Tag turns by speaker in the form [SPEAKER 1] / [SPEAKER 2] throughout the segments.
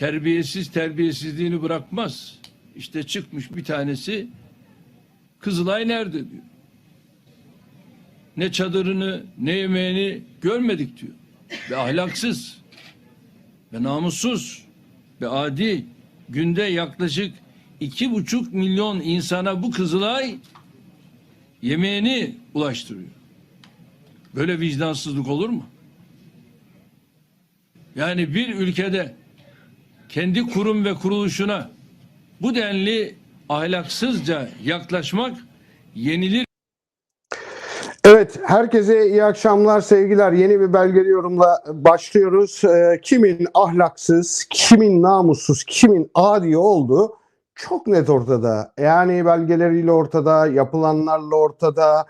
[SPEAKER 1] terbiyesiz terbiyesizliğini bırakmaz. İşte çıkmış bir tanesi Kızılay nerede diyor. Ne çadırını ne yemeğini görmedik diyor. Ve ahlaksız ve namussuz ve adi günde yaklaşık iki buçuk milyon insana bu Kızılay yemeğini ulaştırıyor. Böyle vicdansızlık olur mu? Yani bir ülkede kendi kurum ve kuruluşuna bu denli ahlaksızca yaklaşmak yenilir
[SPEAKER 2] Evet, herkese iyi akşamlar, sevgiler. Yeni bir belgeli yorumla başlıyoruz. Ee, kimin ahlaksız, kimin namussuz, kimin adi olduğu çok net ortada. Yani belgeleriyle ortada, yapılanlarla ortada.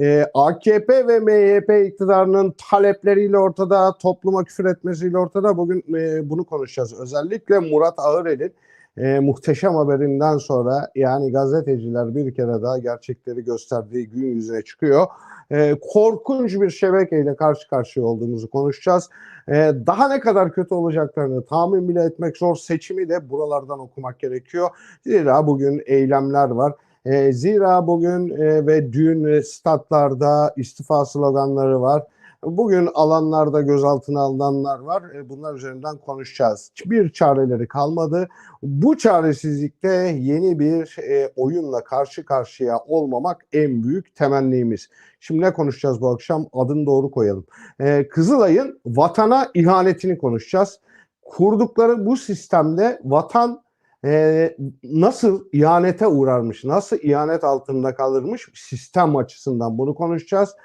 [SPEAKER 2] Ee, AKP ve MHP iktidarının talepleriyle ortada, topluma küfür etmesiyle ortada. Bugün e, bunu konuşacağız. Özellikle Murat Ağırel'in e, muhteşem haberinden sonra yani gazeteciler bir kere daha gerçekleri gösterdiği gün yüzüne çıkıyor. E, korkunç bir şebekeyle karşı karşıya olduğumuzu konuşacağız. E, daha ne kadar kötü olacaklarını tahmin bile etmek zor. Seçimi de buralardan okumak gerekiyor. Zira bugün eylemler var. E, zira bugün e, ve dün e, statlarda istifa sloganları var. Bugün alanlarda gözaltına alınanlar var. E, Bunlar üzerinden konuşacağız. Bir çareleri kalmadı. Bu çaresizlikte yeni bir e, oyunla karşı karşıya olmamak en büyük temennimiz. Şimdi ne konuşacağız bu akşam? Adını doğru koyalım. E, Kızılay'ın vatana ihanetini konuşacağız. Kurdukları bu sistemde vatan e, nasıl ihanete uğrarmış, nasıl ihanet altında kalırmış sistem açısından bunu konuşacağız.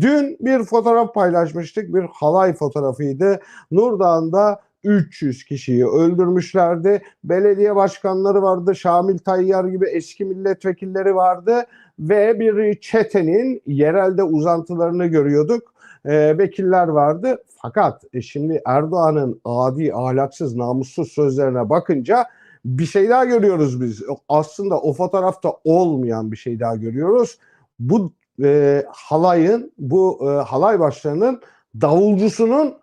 [SPEAKER 2] Dün bir fotoğraf paylaşmıştık. Bir halay fotoğrafıydı. Nurdağ'ında 300 kişiyi öldürmüşlerdi. Belediye başkanları vardı. Şamil Tayyar gibi eski milletvekilleri vardı. Ve bir çetenin yerelde uzantılarını görüyorduk. Ee, vekiller vardı. Fakat e, şimdi Erdoğan'ın adi, ahlaksız, namussuz sözlerine bakınca bir şey daha görüyoruz biz. Aslında o fotoğrafta olmayan bir şey daha görüyoruz. Bu e, halayın, bu e, halay başlarının davulcusunun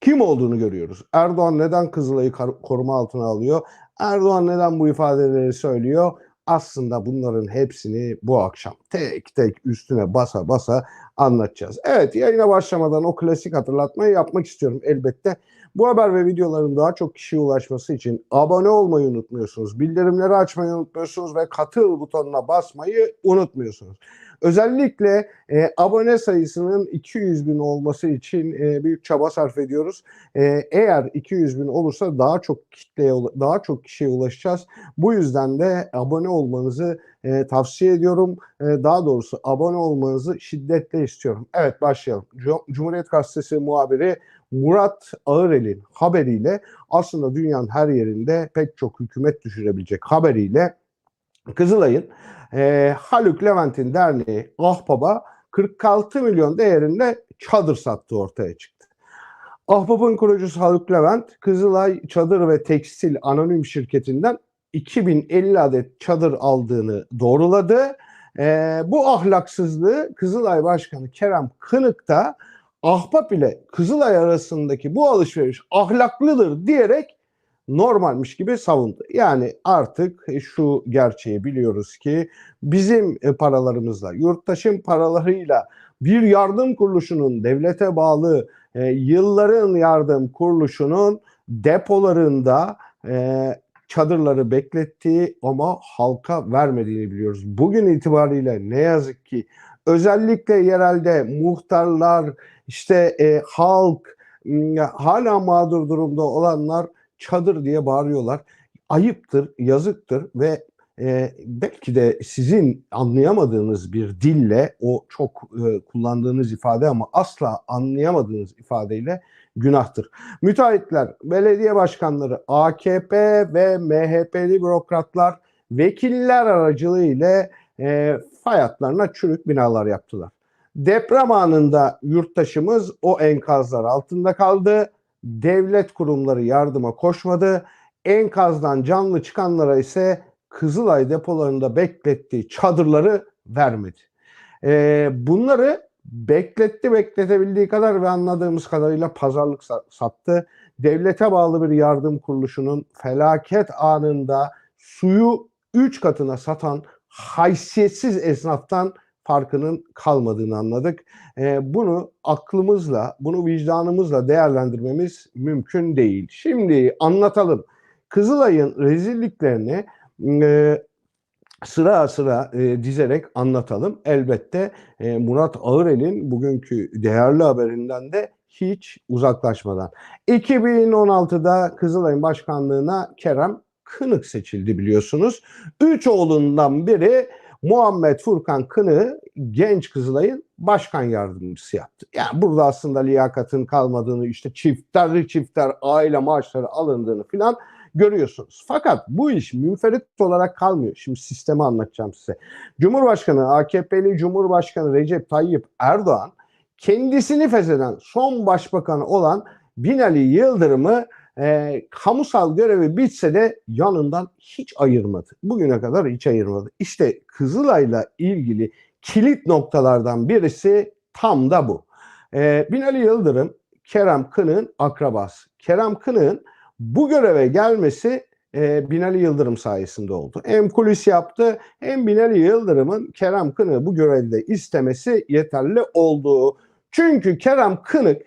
[SPEAKER 2] kim olduğunu görüyoruz. Erdoğan neden Kızılay'ı koruma altına alıyor? Erdoğan neden bu ifadeleri söylüyor? Aslında bunların hepsini bu akşam tek tek üstüne basa basa anlatacağız. Evet yayına başlamadan o klasik hatırlatmayı yapmak istiyorum elbette. Bu haber ve videoların daha çok kişiye ulaşması için abone olmayı unutmuyorsunuz. Bildirimleri açmayı unutmuyorsunuz ve katıl butonuna basmayı unutmuyorsunuz. Özellikle e, abone sayısının 200 bin olması için e, büyük çaba sarf ediyoruz. E, eğer 200 bin olursa daha çok kitleye, daha çok kişiye ulaşacağız. Bu yüzden de abone olmanızı e, tavsiye ediyorum. E, daha doğrusu abone olmanızı şiddetle istiyorum. Evet başlayalım. Cum- Cumhuriyet Gazetesi muhabiri Murat Ağırel'in haberiyle aslında dünyanın her yerinde pek çok hükümet düşürebilecek haberiyle Kızılay'ın e, Haluk Levent'in derneği Ahbap'a 46 milyon değerinde çadır sattığı ortaya çıktı. Ahbap'ın kurucusu Haluk Levent, Kızılay Çadır ve Tekstil Anonim Şirketi'nden 2050 adet çadır aldığını doğruladı. E, bu ahlaksızlığı Kızılay Başkanı Kerem Kınık da Ahbap ile Kızılay arasındaki bu alışveriş ahlaklıdır diyerek normalmiş gibi savundu. Yani artık şu gerçeği biliyoruz ki bizim e, paralarımızla, yurttaşın paralarıyla bir yardım kuruluşunun devlete bağlı e, yılların yardım kuruluşunun depolarında e, çadırları beklettiği ama halka vermediğini biliyoruz. Bugün itibariyle ne yazık ki özellikle yerelde muhtarlar, işte e, halk, hala mağdur durumda olanlar çadır diye bağırıyorlar. Ayıptır, yazıktır ve e, belki de sizin anlayamadığınız bir dille o çok e, kullandığınız ifade ama asla anlayamadığınız ifadeyle günahtır. Müteahhitler, belediye başkanları, AKP ve MHP'li bürokratlar vekiller aracılığıyla e, fay çürük binalar yaptılar. Deprem anında yurttaşımız o enkazlar altında kaldı. Devlet kurumları yardıma koşmadı. Enkazdan canlı çıkanlara ise Kızılay depolarında beklettiği çadırları vermedi. Ee, bunları bekletti bekletebildiği kadar ve anladığımız kadarıyla pazarlık sa- sattı. devlete bağlı bir yardım kuruluşunun felaket anında suyu 3 katına satan haysiyetsiz esnaftan farkının kalmadığını anladık. Ee, bunu aklımızla, bunu vicdanımızla değerlendirmemiz mümkün değil. Şimdi anlatalım. Kızılay'ın rezilliklerini e, sıra sıra e, dizerek anlatalım. Elbette e, Murat Ağırel'in bugünkü değerli haberinden de hiç uzaklaşmadan. 2016'da Kızılay'ın başkanlığına Kerem Kınık seçildi biliyorsunuz. Üç oğlundan biri Muhammed Furkan Kınık'ı genç Kızılay'ın başkan yardımcısı yaptı. Yani burada aslında liyakatın kalmadığını işte çiftler çiftler aile maaşları alındığını filan görüyorsunuz. Fakat bu iş münferit olarak kalmıyor. Şimdi sistemi anlatacağım size. Cumhurbaşkanı AKP'li Cumhurbaşkanı Recep Tayyip Erdoğan kendisini fesheden son başbakanı olan Binali Yıldırım'ı e, kamusal görevi bitse de yanından hiç ayırmadı. Bugüne kadar hiç ayırmadı. İşte Kızılay'la ilgili kilit noktalardan birisi tam da bu. E, Binali Yıldırım Kerem Kınık'ın akrabası. Kerem Kınık'ın bu göreve gelmesi e, Binali Yıldırım sayesinde oldu. Hem kulis yaptı hem Binali Yıldırım'ın Kerem Kınık'ı bu görevde istemesi yeterli oldu. Çünkü Kerem Kınık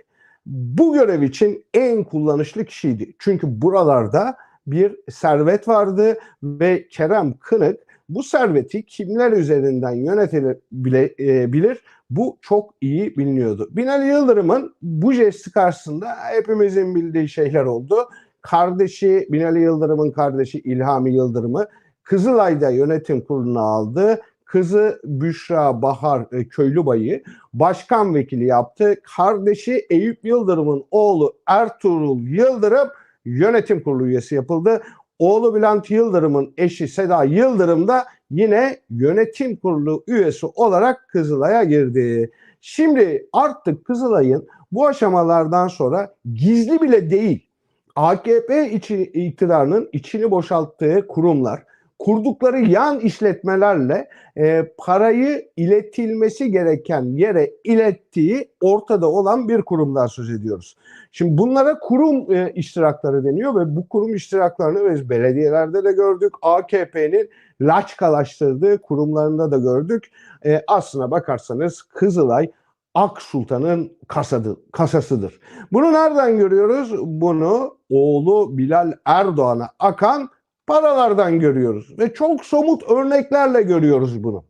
[SPEAKER 2] bu görev için en kullanışlı kişiydi. Çünkü buralarda bir servet vardı ve Kerem Kınık bu serveti kimler üzerinden yönetilir bile, e, bu çok iyi biliniyordu. Binali Yıldırım'ın bu jesti karşısında hepimizin bildiği şeyler oldu. Kardeşi Binali Yıldırım'ın kardeşi İlhami Yıldırım'ı Kızılay'da yönetim kuruluna aldı. Kızı Büşra Bahar e, Köylübay'ı başkan vekili yaptı. Kardeşi Eyüp Yıldırım'ın oğlu Ertuğrul Yıldırım yönetim kurulu üyesi yapıldı. Oğlu Bülent Yıldırım'ın eşi Seda Yıldırım da yine yönetim kurulu üyesi olarak Kızılay'a girdi. Şimdi artık Kızılay'ın bu aşamalardan sonra gizli bile değil AKP içi, iktidarının içini boşalttığı kurumlar, kurdukları yan işletmelerle e, parayı iletilmesi gereken yere ilettiği ortada olan bir kurumdan söz ediyoruz. Şimdi bunlara kurum e, iştirakları deniyor ve bu kurum iştiraklarını biz belediyelerde de gördük. AKP'nin laçkalaştırdığı kurumlarında da gördük. E, aslına bakarsanız Kızılay Ak Sultan'ın kasadı, kasasıdır. Bunu nereden görüyoruz? Bunu oğlu Bilal Erdoğan'a akan paralardan görüyoruz. Ve çok somut örneklerle görüyoruz bunu.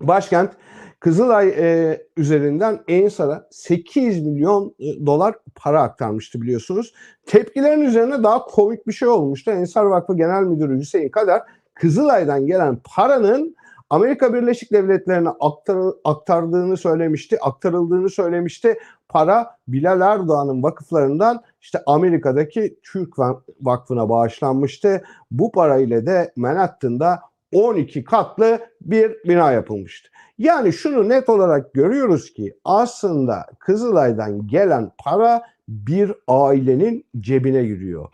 [SPEAKER 2] Başkent Kızılay e, üzerinden Ensar'a 8 milyon e, dolar para aktarmıştı biliyorsunuz. Tepkilerin üzerine daha komik bir şey olmuştu. Ensar Vakfı Genel Müdürü Hüseyin Kadar Kızılay'dan gelen paranın Amerika Birleşik Devletleri'ne aktar, aktardığını söylemişti, aktarıldığını söylemişti. Para Bilal Erdoğan'ın vakıflarından işte Amerika'daki Türk Vakfı'na bağışlanmıştı. Bu parayla de Manhattan'da 12 katlı bir bina yapılmıştı. Yani şunu net olarak görüyoruz ki aslında Kızılay'dan gelen para bir ailenin cebine giriyor.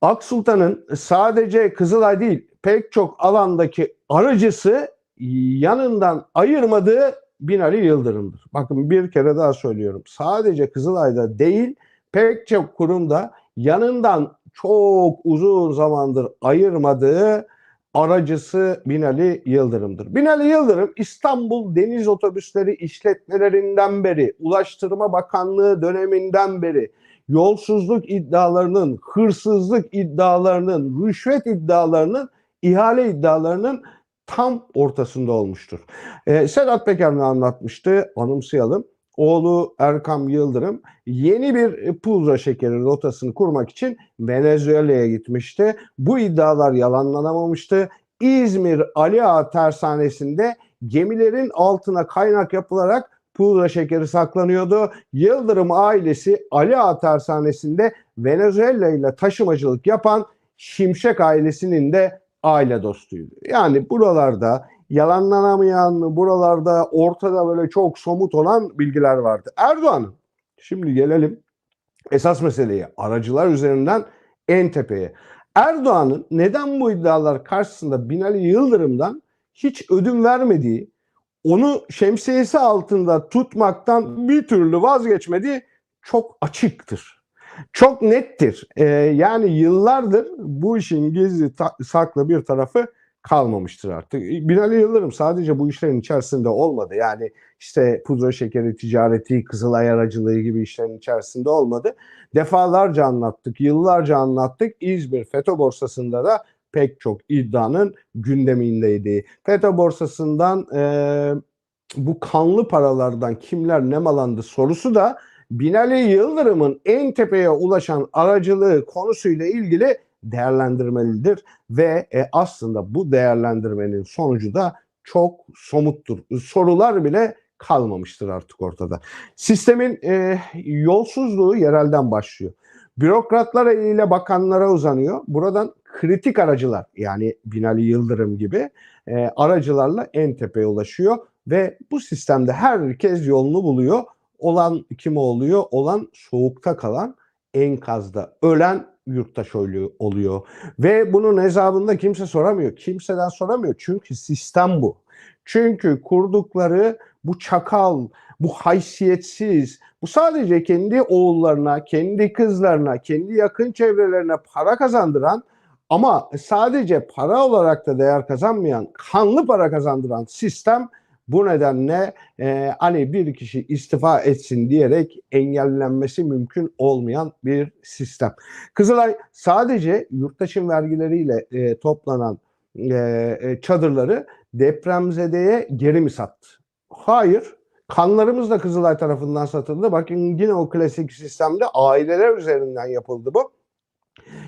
[SPEAKER 2] Aksultan'ın sadece Kızılay değil pek çok alandaki aracısı yanından ayırmadığı Binali Yıldırım'dır. Bakın bir kere daha söylüyorum. Sadece Kızılay'da değil pek çok kurumda yanından çok uzun zamandır ayırmadığı aracısı Binali Yıldırım'dır. Binali Yıldırım İstanbul Deniz Otobüsleri işletmelerinden beri, Ulaştırma Bakanlığı döneminden beri yolsuzluk iddialarının, hırsızlık iddialarının, rüşvet iddialarının, ihale iddialarının tam ortasında olmuştur. Ee, Sedat Peker ne anlatmıştı? Anımsayalım. Oğlu Erkam Yıldırım yeni bir pulza şekeri rotasını kurmak için Venezuela'ya gitmişti. Bu iddialar yalanlanamamıştı. İzmir Ali Ağa tersanesinde gemilerin altına kaynak yapılarak pudra şekeri saklanıyordu. Yıldırım ailesi Ali Ağa tersanesinde Venezuela ile taşımacılık yapan Şimşek ailesinin de aile dostuydu. Yani buralarda yalanlanamayan, buralarda ortada böyle çok somut olan bilgiler vardı. Erdoğan'ın, şimdi gelelim esas meseleye, aracılar üzerinden en tepeye. Erdoğan'ın neden bu iddialar karşısında Binali Yıldırım'dan hiç ödün vermediği, onu şemsiyesi altında tutmaktan bir türlü vazgeçmediği çok açıktır. Çok nettir. Ee, yani yıllardır bu işin gizli saklı bir tarafı kalmamıştır artık. Binali Yıldırım sadece bu işlerin içerisinde olmadı. Yani işte pudra şekeri ticareti, Kızılay aracılığı gibi işlerin içerisinde olmadı. Defalarca anlattık, yıllarca anlattık. İzmir FETÖ borsasında da pek çok iddianın gündemindeydi. FETÖ borsasından eee, bu kanlı paralardan kimler nemalandı sorusu da Binali Yıldırım'ın en tepeye ulaşan aracılığı konusuyla ilgili değerlendirmelidir ve e, aslında bu değerlendirmenin sonucu da çok somuttur. Sorular bile kalmamıştır artık ortada. Sistemin e, yolsuzluğu yerelden başlıyor. Bürokratlar eliyle bakanlara uzanıyor. Buradan kritik aracılar yani Binali Yıldırım gibi e, aracılarla en tepeye ulaşıyor ve bu sistemde herkes yolunu buluyor. Olan kim oluyor? Olan soğukta kalan, enkazda ölen yurttaş oluyor-. Ve bunun hesabında kimse soramıyor. Kimseden soramıyor. Çünkü sistem bu. Çünkü kurdukları bu çakal, bu haysiyetsiz, bu sadece kendi oğullarına, kendi kızlarına, kendi yakın çevrelerine para kazandıran ama sadece para olarak da değer kazanmayan, kanlı para kazandıran sistem bu nedenle e, hani bir kişi istifa etsin diyerek engellenmesi mümkün olmayan bir sistem. Kızılay sadece yurttaşın vergileriyle e, toplanan e, e, çadırları depremzedeye geri mi sattı? Hayır. Kanlarımız da Kızılay tarafından satıldı. Bakın yine o klasik sistemde aileler üzerinden yapıldı bu.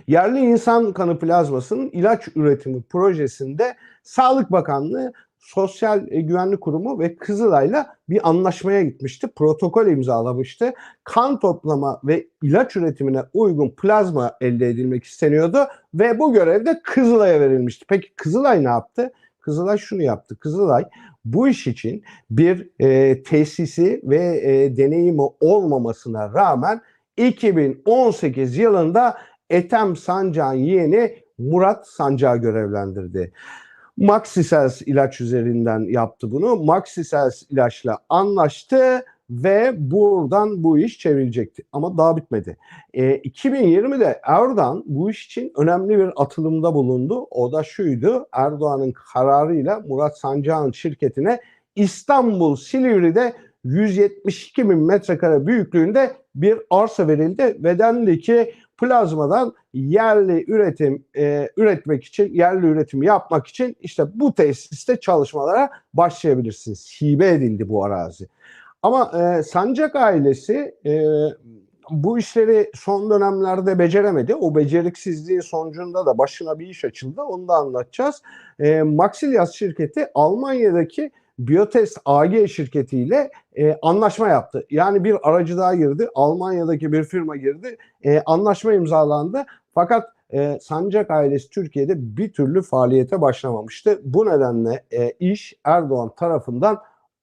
[SPEAKER 2] Yerli insan kanı plazmasının ilaç üretimi projesinde Sağlık Bakanlığı Sosyal e, Güvenlik Kurumu ve Kızılay'la bir anlaşmaya gitmişti. Protokol imzalamıştı. Kan toplama ve ilaç üretimine uygun plazma elde edilmek isteniyordu ve bu görev de Kızılay'a verilmişti. Peki Kızılay ne yaptı? Kızılay şunu yaptı. Kızılay bu iş için bir e, tesisi ve e, deneyimi olmamasına rağmen 2018 yılında Ethem Sancak'ın yeğeni Murat Sancak'ı görevlendirdi. Maxisels ilaç üzerinden yaptı bunu. Maxisels ilaçla anlaştı ve buradan bu iş çevrilecekti. Ama daha bitmedi. E, 2020'de Erdoğan bu iş için önemli bir atılımda bulundu. O da şuydu. Erdoğan'ın kararıyla Murat Sancak'ın şirketine İstanbul Silivri'de 172 bin metrekare büyüklüğünde bir arsa verildi ve dendi ki plazmadan yerli üretim e, üretmek için, yerli üretim yapmak için işte bu tesiste çalışmalara başlayabilirsiniz. Hibe edildi bu arazi. Ama e, Sancak ailesi e, bu işleri son dönemlerde beceremedi. O beceriksizliğin sonucunda da başına bir iş açıldı. Onu da anlatacağız. E, Maxilias şirketi Almanya'daki Biotest AG şirketiyle e, anlaşma yaptı. Yani bir aracı daha girdi. Almanya'daki bir firma girdi. E, anlaşma imzalandı. Fakat e, Sancak ailesi Türkiye'de bir türlü faaliyete başlamamıştı. Bu nedenle e, iş Erdoğan tarafından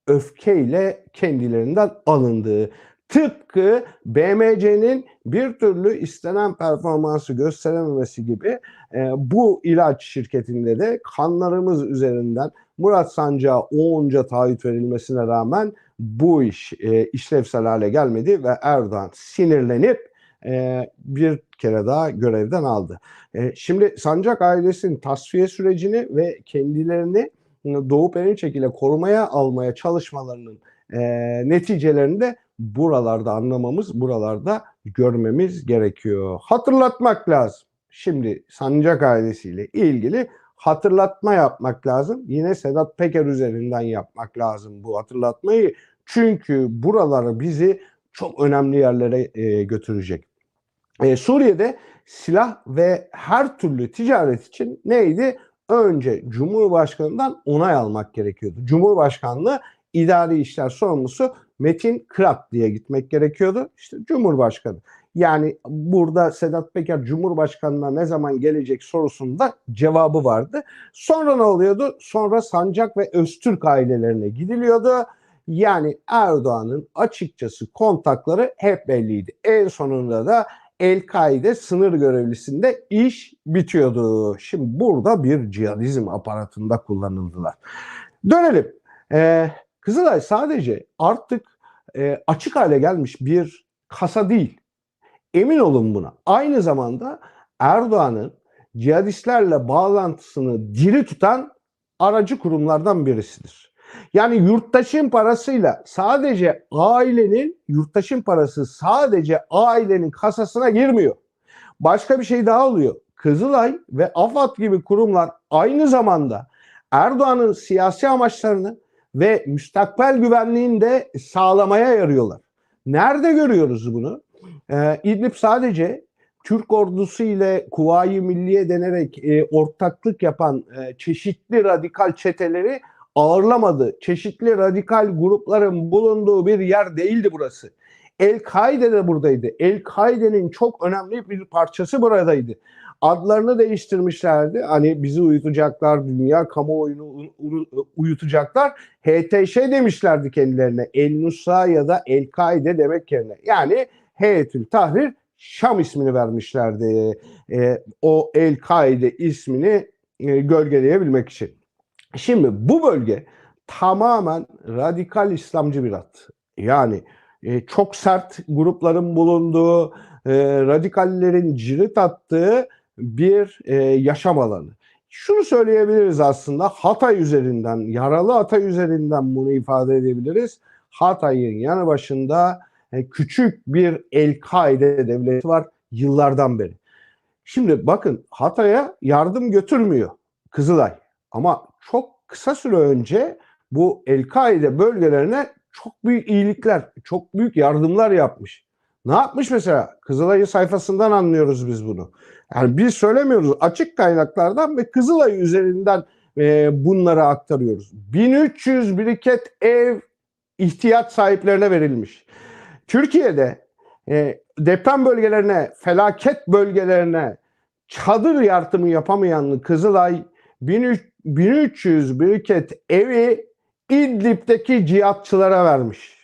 [SPEAKER 2] öfkeyle kendilerinden alındı. Tıpkı BMC'nin bir türlü istenen performansı gösterememesi gibi e, bu ilaç şirketinde de kanlarımız üzerinden Murat Sancak'a onca taahhüt verilmesine rağmen bu iş e, işlevsel hale gelmedi ve Erdoğan sinirlenip e, bir kere daha görevden aldı. E, şimdi Sancak ailesinin tasfiye sürecini ve kendilerini Doğu Perinçek ile korumaya almaya çalışmalarının e, neticelerini de buralarda anlamamız, buralarda görmemiz gerekiyor. Hatırlatmak lazım. Şimdi Sancak ailesiyle ilgili hatırlatma yapmak lazım. Yine Sedat Peker üzerinden yapmak lazım bu hatırlatmayı. Çünkü buraları bizi çok önemli yerlere e, götürecek. E, Suriye'de silah ve her türlü ticaret için neydi? Önce Cumhurbaşkanı'ndan onay almak gerekiyordu. Cumhurbaşkanlığı idari işler sorumlusu Metin Kırat diye gitmek gerekiyordu. İşte Cumhurbaşkanı. Yani burada Sedat Peker Cumhurbaşkanı'na ne zaman gelecek sorusunda cevabı vardı. Sonra ne oluyordu? Sonra Sancak ve Öztürk ailelerine gidiliyordu. Yani Erdoğan'ın açıkçası kontakları hep belliydi. En sonunda da El-Kaide sınır görevlisinde iş bitiyordu. Şimdi burada bir cihadizm aparatında kullanıldılar. Dönelim. Ee, Kızılay sadece artık e, açık hale gelmiş bir kasa değil. Emin olun buna. Aynı zamanda Erdoğan'ın cihadistlerle bağlantısını diri tutan aracı kurumlardan birisidir. Yani yurttaşın parasıyla sadece ailenin, yurttaşın parası sadece ailenin kasasına girmiyor. Başka bir şey daha oluyor. Kızılay ve AFAD gibi kurumlar aynı zamanda Erdoğan'ın siyasi amaçlarını ve müstakbel güvenliğini de sağlamaya yarıyorlar. Nerede görüyoruz bunu? Ee, İdlib sadece Türk ordusu ile Kuvayi Milliye denerek e, ortaklık yapan e, çeşitli radikal çeteleri ağırlamadı. Çeşitli radikal grupların bulunduğu bir yer değildi burası. El-Kaide de buradaydı. El-Kaide'nin çok önemli bir parçası buradaydı. Adlarını değiştirmişlerdi. Hani bizi uyutacaklar, dünya kamuoyunu uyutacaklar. HTŞ demişlerdi kendilerine. El-Nusra ya da El-Kaide demek yerine. Yani Heyetül Tahrir Şam ismini vermişlerdi. E, o El-Kaide ismini e, gölgeleyebilmek için. Şimdi bu bölge tamamen radikal İslamcı bir hat. Yani e, çok sert grupların bulunduğu, e, radikallerin cirit attığı bir e, yaşam alanı. Şunu söyleyebiliriz aslında Hatay üzerinden, yaralı Hatay üzerinden bunu ifade edebiliriz. Hatay'ın yanı başında e, küçük bir El-Kaide devleti var yıllardan beri. Şimdi bakın Hatay'a yardım götürmüyor Kızılay. Ama çok kısa süre önce bu El-Kaide bölgelerine çok büyük iyilikler, çok büyük yardımlar yapmış. Ne yapmış mesela? Kızılay'ın sayfasından anlıyoruz biz bunu. Yani biz söylemiyoruz açık kaynaklardan ve Kızılay üzerinden e, bunları aktarıyoruz. 1300 biriket ev ihtiyaç sahiplerine verilmiş. Türkiye'de e, deprem bölgelerine, felaket bölgelerine çadır yardımı yapamayan Kızılay 1300 biriket evi İdlib'deki cihatçılara vermiş.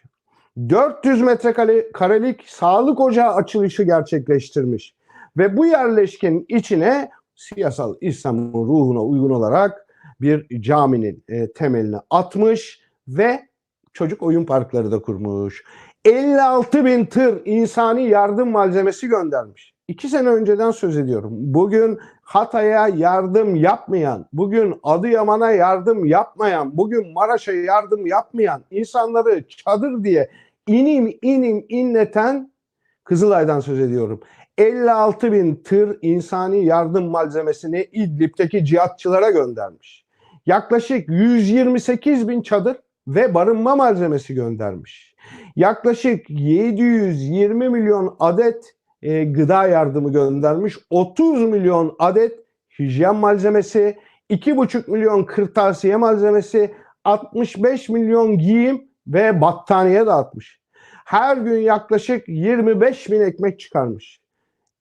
[SPEAKER 2] 400 metrekarelik sağlık ocağı açılışı gerçekleştirmiş. Ve bu yerleşkenin içine siyasal İslam'ın ruhuna uygun olarak bir caminin e, temelini atmış ve çocuk oyun parkları da kurmuş. 56 bin tır insani yardım malzemesi göndermiş. İki sene önceden söz ediyorum. Bugün Hatay'a yardım yapmayan, bugün Adıyaman'a yardım yapmayan, bugün Maraş'a yardım yapmayan insanları çadır diye inim inim inleten Kızılay'dan söz ediyorum. 56 bin tır insani yardım malzemesini İdlib'deki cihatçılara göndermiş. Yaklaşık 128 bin çadır ve barınma malzemesi göndermiş. Yaklaşık 720 milyon adet e, gıda yardımı göndermiş. 30 milyon adet hijyen malzemesi, 2,5 milyon kırtasiye malzemesi, 65 milyon giyim ve battaniye dağıtmış. Her gün yaklaşık 25 bin ekmek çıkarmış.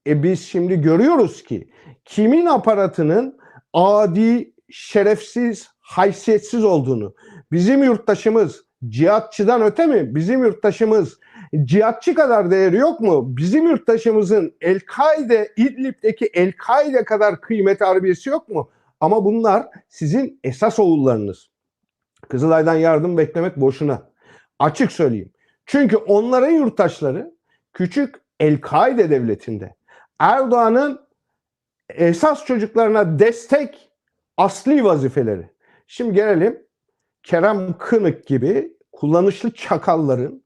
[SPEAKER 2] E biz şimdi görüyoruz ki kimin aparatının adi, şerefsiz, haysiyetsiz olduğunu, bizim yurttaşımız cihatçıdan öte mi? Bizim yurttaşımız cihatçı kadar değeri yok mu? Bizim yurttaşımızın El-Kaide, İdlib'deki El-Kaide kadar kıymet harbiyesi yok mu? Ama bunlar sizin esas oğullarınız. Kızılay'dan yardım beklemek boşuna. Açık söyleyeyim. Çünkü onların yurttaşları küçük El-Kaide devletinde. Erdoğan'ın esas çocuklarına destek asli vazifeleri. Şimdi gelelim Kerem Kınık gibi kullanışlı çakalların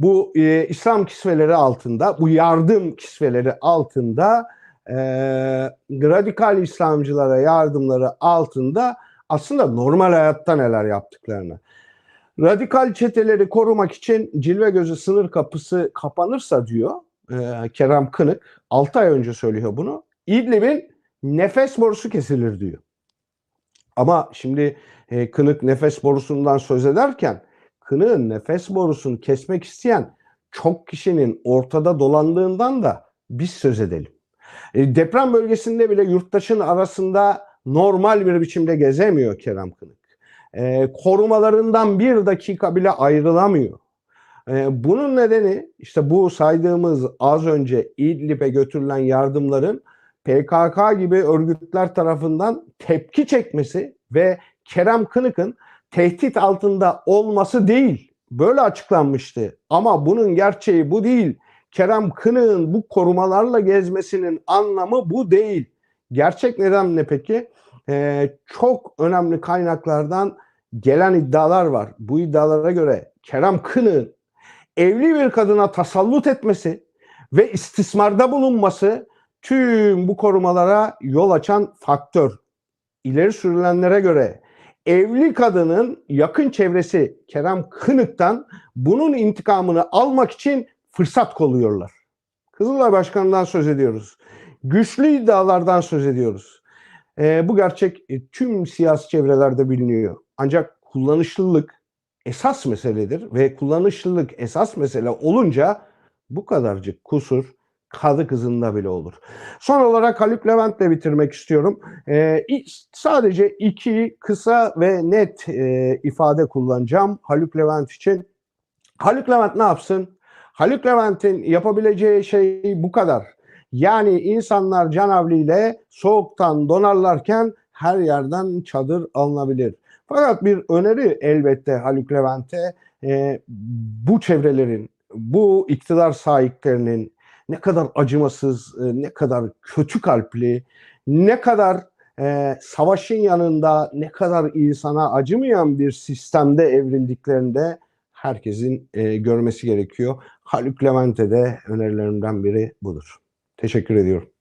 [SPEAKER 2] bu e, İslam kisveleri altında, bu yardım kisveleri altında e, radikal İslamcılara yardımları altında aslında normal hayatta neler yaptıklarını. Radikal çeteleri korumak için cilve gözü sınır kapısı kapanırsa diyor e, Kerem Kınık, 6 ay önce söylüyor bunu. İdlib'in nefes borusu kesilir diyor. Ama şimdi e, Kınık nefes borusundan söz ederken Kınık'ın nefes borusunu kesmek isteyen çok kişinin ortada dolandığından da biz söz edelim. E, deprem bölgesinde bile yurttaşın arasında normal bir biçimde gezemiyor Kerem Kınık. E, korumalarından bir dakika bile ayrılamıyor. E, bunun nedeni işte bu saydığımız az önce İdlib'e götürülen yardımların PKK gibi örgütler tarafından tepki çekmesi ve Kerem Kınık'ın tehdit altında olması değil. Böyle açıklanmıştı. Ama bunun gerçeği bu değil. Kerem Kınık'ın bu korumalarla gezmesinin anlamı bu değil. Gerçek neden ne peki? Ee, çok önemli kaynaklardan gelen iddialar var. Bu iddialara göre Kerem Kınık'ın evli bir kadına tasallut etmesi ve istismarda bulunması tüm bu korumalara yol açan faktör. İleri sürülenlere göre evli kadının yakın çevresi Kerem Kınık'tan bunun intikamını almak için fırsat kolluyorlar. Kızılay Başkanı'ndan söz ediyoruz. Güçlü iddialardan söz ediyoruz. Ee, bu gerçek e, tüm siyasi çevrelerde biliniyor. Ancak kullanışlılık esas meseledir ve kullanışlılık esas mesele olunca bu kadarcık kusur kadı kızında bile olur. Son olarak Haluk Levent'le bitirmek istiyorum. Ee, sadece iki kısa ve net e, ifade kullanacağım Haluk Levent için. Haluk Levent ne yapsın? Haluk Levent'in yapabileceği şey bu kadar. Yani insanlar canavliyle soğuktan donarlarken her yerden çadır alınabilir. Fakat bir öneri elbette Haluk Levent'e e, bu çevrelerin, bu iktidar sahiplerinin ne kadar acımasız, e, ne kadar kötü kalpli, ne kadar e, savaşın yanında ne kadar insana acımayan bir sistemde evrildiklerinde herkesin e, görmesi gerekiyor. Haluk Levent'e de önerilerimden biri budur. Teşekkür ediyorum.